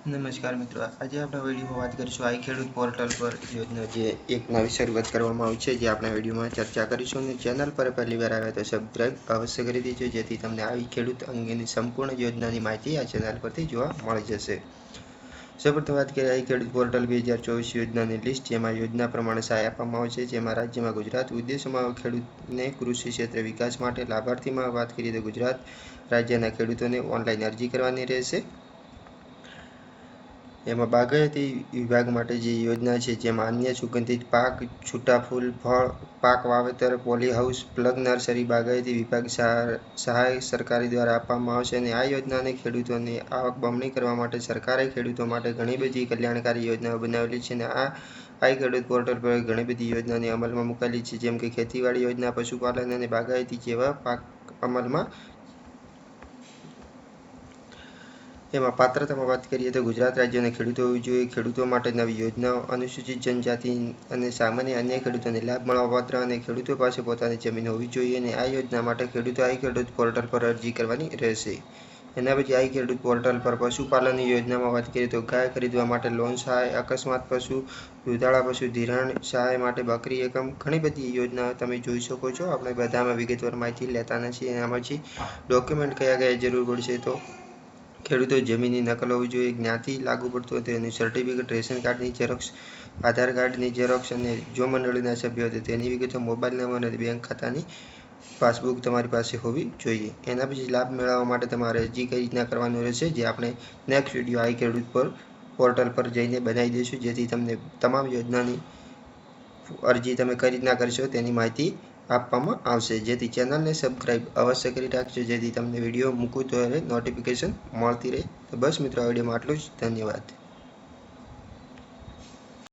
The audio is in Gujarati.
નમસ્કાર મિત્રો, આજે આપણે વિડીયોમાં વાત કરીશું આઈ ખેડૂત પોર્ટલ પર યોજના જે એક નવી શરૂઆત કરવામાં આવી છે, જે આપણે વિડીયોમાં ચર્ચા કરીશું અને ચેનલ પર પહેલી વાર આવે તો સબસ્ક્રાઈબ અવશ્ય કરી દેજો, જેથી તમને આવી ખેડૂત અંગેની સંપૂર્ણ યોજનાની માહિતી આ ચેનલ પરથી જોવા મળી જશે. સૌપ્રથમ વાત કરીએ આઈ ખેડૂત પોર્ટલ બે હજાર ચોવીસ યોજનાની લિસ્ટ જેમાં યોજના પ્રમાણે સહાય આપવામાં આવે છે, જેમાં રાજ્યમાં ગુજરાત ઉદ્દેશોમાં ખેડૂતને કૃષિ ક્ષેત્ર વિકાસ માટે લાભાર્થીમાં વાત કરીએ તો ગુજરાત રાજ્યના ખેડૂતોને ઓનલાઈન અરજી કરવાની રહેશે. એમાં બાગાયતી વિભાગ માટે જે યોજના છે, જેમાં અન્ય સુગંધિત પાક, છૂટા ફૂલ, ફળ, પાક વાવેતર પોલી હાઉસ પ્લગ નર્સરી, બાગાયતી વિભાગ, સહાય સરકારી દ્વારા આપવામાં આવશે અને આ યોજનાને ખેડૂતોની આવક બમણી કરવા માટે સરકારે ખેડૂતો માટે ઘણી બધી કલ્યાણકારી યોજનાઓ બનાવેલી છે અને આ આઈ ખેડૂત પોર્ટલ પર ઘણી બધી યોજનાને અમલમાં મૂકેલી છે, જેમ કે ખેતીવાડી યોજના, પશુપાલન અને બાગાયતી જેવા પાક અમલમાં એમાં પાત્રતામાં વાત કરીએ તો ગુજરાત રાજ્યના ખેડૂતો હોવી જોઈએ. ખેડૂતો માટે નવી યોજનાઓ અનુસૂચિત જનજાતિ અને સામાન્ય અન્ય ખેડૂતોને લાભ મળવાપાત્ર અને ખેડૂતો પાસે પોતાની જમીન હોવી જોઈએ અને આ યોજના માટે ખેડૂતો આઈ ખેડૂત પોર્ટલ પર અરજી કરવાની રહેશે. એના પછી આઈ ખેડૂત પોર્ટલ પર પશુપાલનની યોજનામાં વાત કરીએ તો ગાય ખરીદવા માટે લોન સહાય, અકસ્માત પશુ, દુધાળા પશુ, ધિરાણ સહાય માટે બકરી એકમ ઘણી બધી યોજનાઓ તમે જોઈ શકો છો. આપણે બધામાં વિગતવાર માહિતી લેતા નથી એના પછી ડોક્યુમેન્ટ કયા કયા જરૂર પડશે તો ખેડૂતો જમીનની નકલ હોવી જોઈએ, જ્ઞાતિ લાગુ પડતું હોય તેનું સર્ટિફિકેટ રેશન કાર્ડની ઝેરોક્ષ આધાર કાર્ડની ઝેરોક્ષ અને જો મંડળીના સભ્યો હોય તેની વિગતો મોબાઈલ નંબર અને બેંક ખાતાની પાસબુક તમારી પાસે હોવી જોઈએ. એના પછી લાભ મેળવવા માટે તમારે અરજી કઈ રીતના કરવાનું રહેશે જે આપણે નેક્સ્ટ વીડિયો આઈ ખેડૂત પર પોર્ટલ પર જઈને બનાવી દઈશું, જેથી તમને તમામ યોજનાની અરજી તમે કઈ રીતના કરશો તેની માહિતી આપવામાં આવશે. જેથી ચેનલને સબસ્ક્રાઈબ અવશ્ય કરી રાખજો. જેથી તમને વીડિયો મૂકું તો હવે નોટિફિકેશન મળતી રહે. તો બસ મિત્રો, આ વિડીયોમાં આટલું જ. ધન્યવાદ.